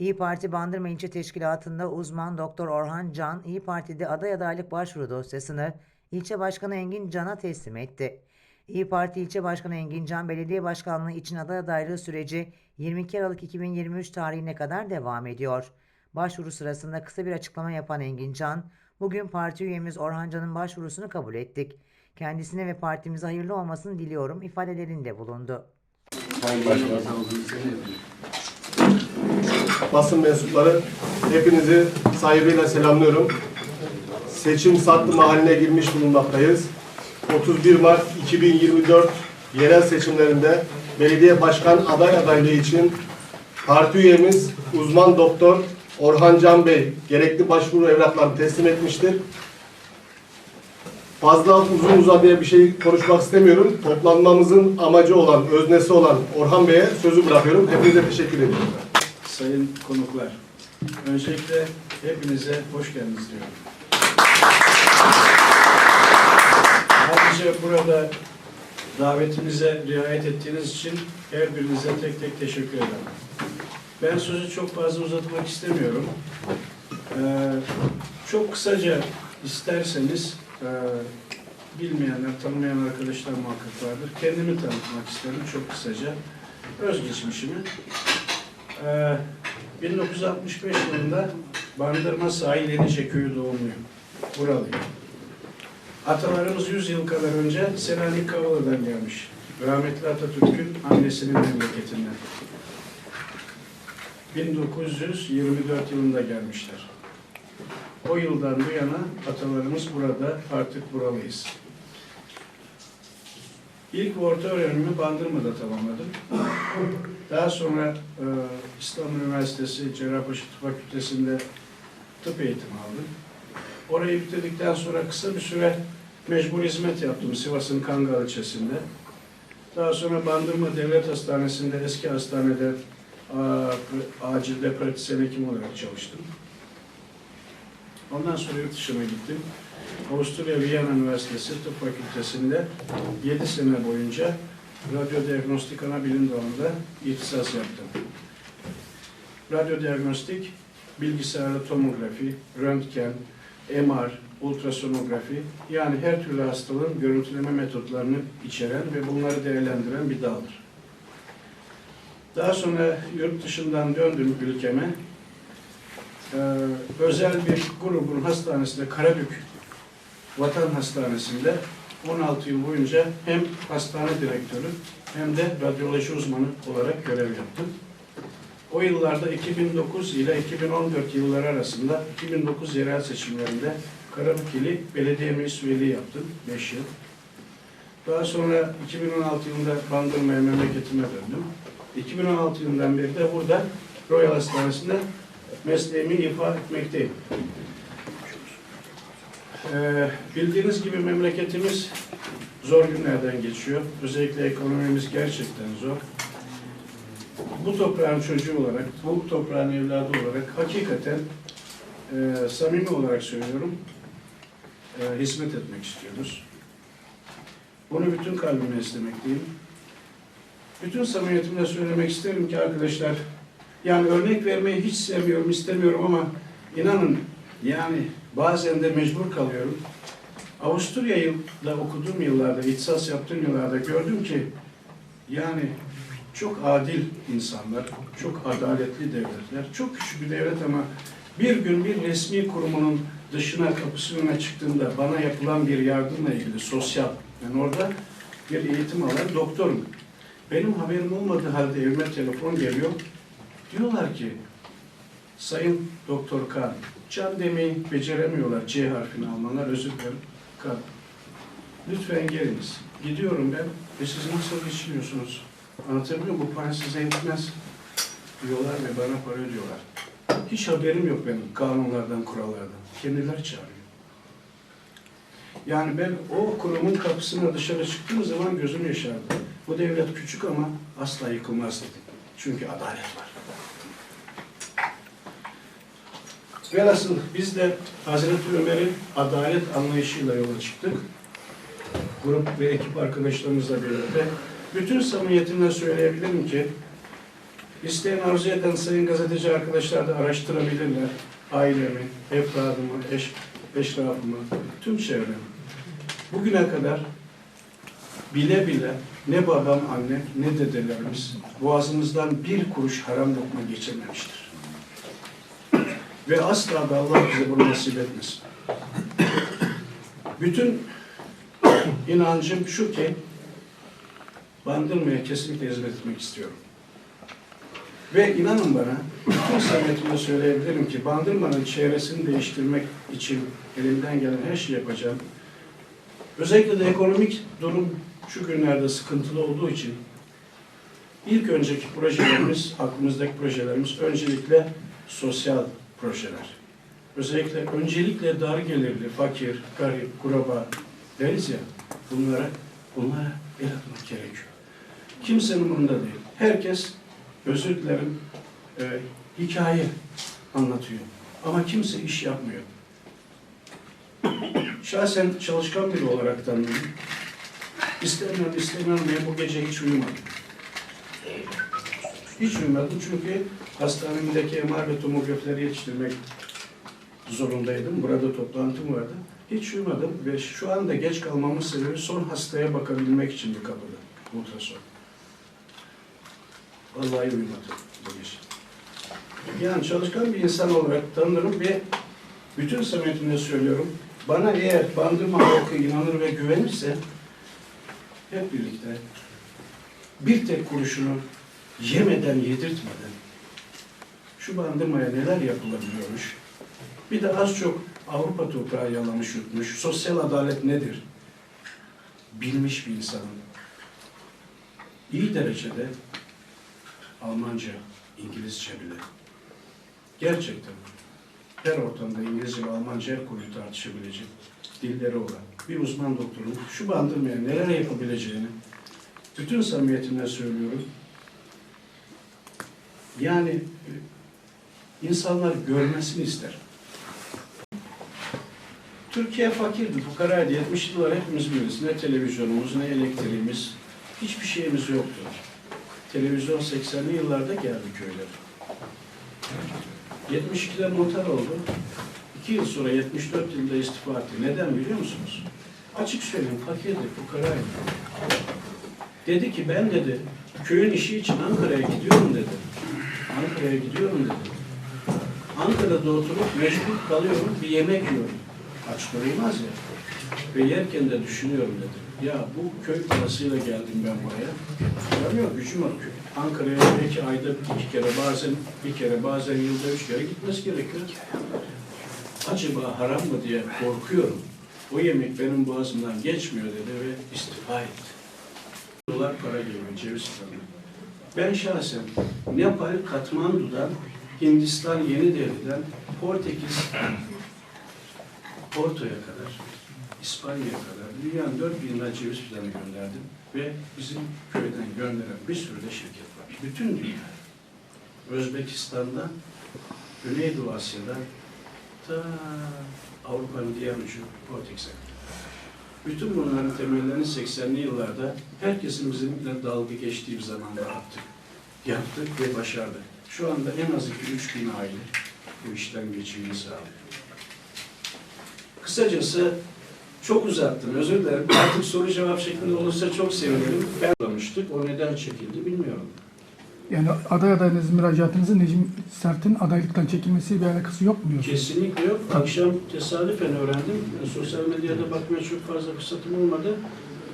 İyi Parti Bandırma İlçe Teşkilatı'nda uzman Doktor Orhan Can, İyi Parti'de aday adaylık başvuru dosyasını ilçe başkanı Engin Can'a teslim etti. İyi Parti İlçe Başkanı Engin Can, belediye başkanlığı için aday adaylığı süreci 22 Aralık 2023 tarihine kadar devam ediyor. Başvuru sırasında kısa bir açıklama yapan Engin Can, bugün parti üyemiz Orhan Can'ın başvurusunu kabul ettik. Kendisine ve partimize hayırlı olmasını diliyorum ifadelerinde bulundu. Sayın Başkanım, basın mensupları hepinizi saygıyla selamlıyorum. Seçim sattım haline girmiş bulunmaktayız. 31 Mart 2024 yerel seçimlerinde belediye başkan aday adaylığı için parti üyemiz uzman doktor Orhan Can Bey gerekli başvuru evraklarını teslim etmiştir. Fazla uzun uzadıya bir şey konuşmak istemiyorum. Toplanmamızın amacı olan, öznesi olan Orhan Bey'e sözü bırakıyorum. Hepinize teşekkür ediyorum. Sayın konuklar, öncelikle hepinize hoş geldiniz diyorum. Ayrıca burada davetimize riayet ettiğiniz için her birinize tek tek teşekkür ederim. Ben sözü çok fazla uzatmak istemiyorum. Ee, çok kısaca isterseniz e, bilmeyenler, tanımayan arkadaşlar muhakkak vardır. Kendimi tanıtmak isterim çok kısaca. Özgeçmişimi. Ee, 1965 yılında Bandırma Sahil Yenice Köyü doğumluyum. Buralıyım. Atalarımız 100 yıl kadar önce Selanik Kavala'dan gelmiş. Rahmetli Atatürk'ün annesinin memleketinden. 1924 yılında gelmişler. O yıldan bu yana atalarımız burada, artık buralıyız. İlk orta öğrenimi Bandırma'da tamamladım. Daha sonra e, İstanbul Üniversitesi Cerrahpaşa Tıp Fakültesi'nde tıp eğitimi aldım. Orayı bitirdikten sonra kısa bir süre mecbur hizmet yaptım Sivas'ın Kangal ilçesinde. Daha sonra Bandırma Devlet Hastanesi'nde eski hastanede acilde pratisyen hekim olarak çalıştım. Ondan sonra yurt dışına gittim. Avusturya Viyana Üniversitesi Tıp Fakültesi'nde 7 sene boyunca radyodiagnostik ana bilim dalında ihtisas yaptım. Radyodiagnostik, bilgisayarlı tomografi, röntgen, MR, ultrasonografi yani her türlü hastalığın görüntüleme metotlarını içeren ve bunları değerlendiren bir daldır. Daha sonra yurt dışından döndüm ülkeme. Ee, özel bir grubun hastanesinde Karabük Vatan Hastanesi'nde 16 yıl boyunca hem hastane direktörü hem de radyoloji uzmanı olarak görev yaptım. O yıllarda 2009 ile 2014 yılları arasında 2009 yerel seçimlerinde Karabük ili belediye meclis üyeliği yaptım 5 yıl. Daha sonra 2016 yılında Bandırma'ya memleketime döndüm. 2016 yılından beri de burada Royal Hastanesi'nde mesleğimi ifa etmekteyim. Ee, bildiğiniz gibi memleketimiz zor günlerden geçiyor. Özellikle ekonomimiz gerçekten zor. Bu toprağın çocuğu olarak, bu toprağın evladı olarak hakikaten e, samimi olarak söylüyorum, e, hizmet etmek istiyoruz. Bunu bütün kalbimle istemekteyim. Bütün samimiyetimle söylemek isterim ki arkadaşlar, yani örnek vermeyi hiç sevmiyorum, istemiyorum ama inanın yani bazen de mecbur kalıyorum. Avusturya'da okuduğum yıllarda, ihtisas yaptığım yıllarda gördüm ki yani çok adil insanlar, çok adaletli devletler, çok küçük bir devlet ama bir gün bir resmi kurumunun dışına, kapısının önüne çıktığımda bana yapılan bir yardımla ilgili sosyal, ben orada bir eğitim alan doktorum. Benim haberim olmadığı halde evime telefon geliyor. Diyorlar ki, Sayın Doktor Kan, can demeyi beceremiyorlar C harfini Almanlar, özür dilerim. Kan. Lütfen geliniz. Gidiyorum ben ve siz nasıl geçiniyorsunuz? Anlatabiliyor muyum? Bu para size yetmez diyorlar ve bana para ödüyorlar. Hiç haberim yok benim kanunlardan, kurallardan. Kendileri çağırıyor. Yani ben o kurumun kapısına dışarı çıktığım zaman gözüm yaşardı. Bu devlet küçük ama asla yıkılmaz dedim. Çünkü adalet var. Velhasıl biz de Hazreti Ömer'in adalet anlayışıyla yola çıktık. Grup ve ekip arkadaşlarımızla birlikte. Bütün samimiyetimle söyleyebilirim ki İsteyen arzu eden sayın gazeteci arkadaşlar da araştırabilirler. Ailemi, evladımı, eş, eşrafımı, tüm çevremi. Bugüne kadar bile bile ne babam anne ne dedelerimiz boğazımızdan bir kuruş haram lokma geçirmemiştir. Ve asla da Allah bize bunu nasip etmesin. Bütün inancım şu ki Bandırma'ya kesinlikle hizmet etmek istiyorum. Ve inanın bana, bütün samimiyetimle söyleyebilirim ki Bandırma'nın çevresini değiştirmek için elimden gelen her şeyi yapacağım. Özellikle de ekonomik durum şu günlerde sıkıntılı olduğu için ilk önceki projelerimiz, aklımızdaki projelerimiz öncelikle sosyal projeler. Özellikle öncelikle dar gelirli, fakir, garip, kuraba deriz ya bunlara, bunlara el atmak gerekiyor. Kimsenin umurunda değil. Herkes, özür dilerim, e, hikaye anlatıyor. Ama kimse iş yapmıyor. Şahsen çalışkan biri olarak tanıdım. İstemiyorum, istemiyorum diye bu gece hiç uyumadım. Hiç uyumadım çünkü hastanemdeki MR ve tomografileri yetiştirmek zorundaydım. Burada toplantım vardı. Hiç uyumadım ve şu anda geç kalmamın sebebi son hastaya bakabilmek için bir kapıda. Ultrason. Vallahi uyumadım bu gece. Yani çalışkan bir insan olarak tanırım ve bütün samimiyetimle söylüyorum. Bana eğer Bandırma halkı inanır ve güvenirse hep birlikte bir tek kuruşunu yemeden yedirtmeden şu bandırmaya neler yapılabiliyormuş. Bir de az çok Avrupa toprağı yalamış yutmuş. Sosyal adalet nedir? Bilmiş bir insanın. iyi derecede Almanca, İngilizce bile. Gerçekten her ortamda İngilizce ve Almanca konuyu tartışabilecek dilleri olan bir uzman doktorun şu bandırmaya neler yapabileceğini bütün samimiyetimle söylüyorum. Yani e, insanlar görmesini ister. Türkiye fakirdi, fukaraydı. 70 yıllar hepimiz biliriz. Ne televizyonumuz, ne elektriğimiz, hiçbir şeyimiz yoktu. Televizyon 80'li yıllarda geldi köylere. 72'de muhtar oldu. 2 yıl sonra 74 yılında istifa etti. Neden biliyor musunuz? Açık söyleyeyim fakirdi, fukaraydı. Dedi ki ben dedi köyün işi için Ankara'ya gidiyorum dedi. Ankara'ya gidiyorum dedi. Ankara'da oturup mecbur kalıyorum, bir yemek yiyorum. Aç doyulmaz ya. Ve yerken de düşünüyorum dedi. Ya bu köy parasıyla geldim ben buraya. Param yok, gücüm yok. Ankara'ya belki ayda iki kere, bazen bir kere, bazen yılda üç kere gitmesi gerekiyor. Acaba haram mı diye korkuyorum. O yemek benim boğazımdan geçmiyor dedi ve istifa etti. Dolar para geliyor ceviz tanı. Ben şahsen Nepal, Katmandu'dan, Hindistan, Yeni Delhi'den, Portekiz, Porto'ya kadar, İspanya'ya kadar dünyanın dört bir yanına ceviz fidanı gönderdim ve bizim köyden gönderen bir sürü de şirket var. Bütün dünya. Özbekistan'dan, Güneydoğu Asya'dan ta Avrupa'nın diğer ucu Portekiz'e kadar. Bütün bunların temellerini 80'li yıllarda herkesin bizimle dalga geçtiği bir zamanda attık. Yaptık ve başardık. Şu anda en az 2-3 bin aile bu işten geçimini sağlıyor. Kısacası çok uzattım, özür dilerim. Artık soru cevap şeklinde olursa çok sevinirim. Ben o neden çekildi bilmiyorum. Yani aday adayınız müracaatınızın Necim Sert'in adaylıktan çekilmesiyle bir alakası yok mu diyorsunuz? Kesinlikle yok. Akşam tesadüfen öğrendim. Yani sosyal medyada bakmaya çok fazla fırsatım olmadı.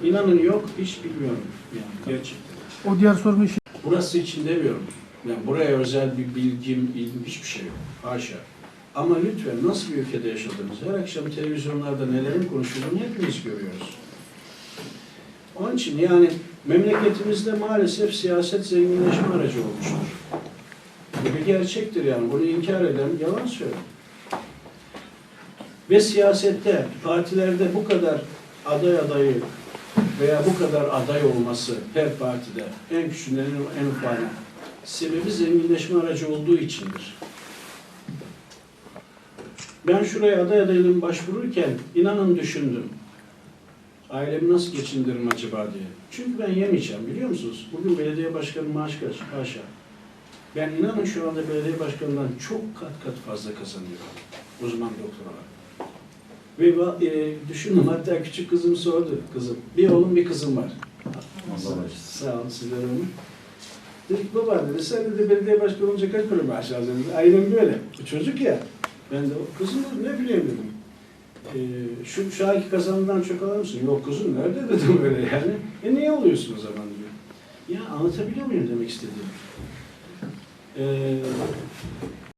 İnanın yok, hiç bilmiyorum. Yani gerçekten. O diğer sorunu işi Burası için demiyorum. Yani buraya özel bir bilgim, ilgim hiçbir şey yok. Haşa. Ama lütfen nasıl bir ülkede yaşadığımız, her akşam televizyonlarda nelerin konuşulduğunu hepimiz görüyoruz. Onun için yani memleketimizde maalesef siyaset zenginleşme aracı olmuştur. Bu bir gerçektir yani. Bunu inkar eden yalan söyler. Ve siyasette, partilerde bu kadar aday adayı veya bu kadar aday olması her partide en küçüğünden en ufağına sebebi zenginleşme aracı olduğu içindir. Ben şuraya aday adaylığına başvururken inanın düşündüm. Ailemi nasıl geçindiririm acaba diye. Çünkü ben yemeyeceğim biliyor musunuz? Bugün belediye başkanı maaş kaç? Haşa. Ben inanın şu anda belediye başkanından çok kat kat fazla kazanıyorum. Uzman doktor olarak. Ve e, düşündüm hatta küçük kızım sordu. Kızım, bir oğlum bir kızım var. Sağ, sağ olun sizlere ömür. Dedik baba dedi sen de belediye başkanı olunca kaç para maaş alacaksın dedi. Aynen böyle. Çocuk ya. Ben de kızım ne bileyim dedim. E, şu, şu anki kazanımdan çok alır mısın? Yok kızım nerede dedim böyle yani. E niye alıyorsun o zaman diyor. Ya anlatabiliyor muyum demek istediğimi? Ee,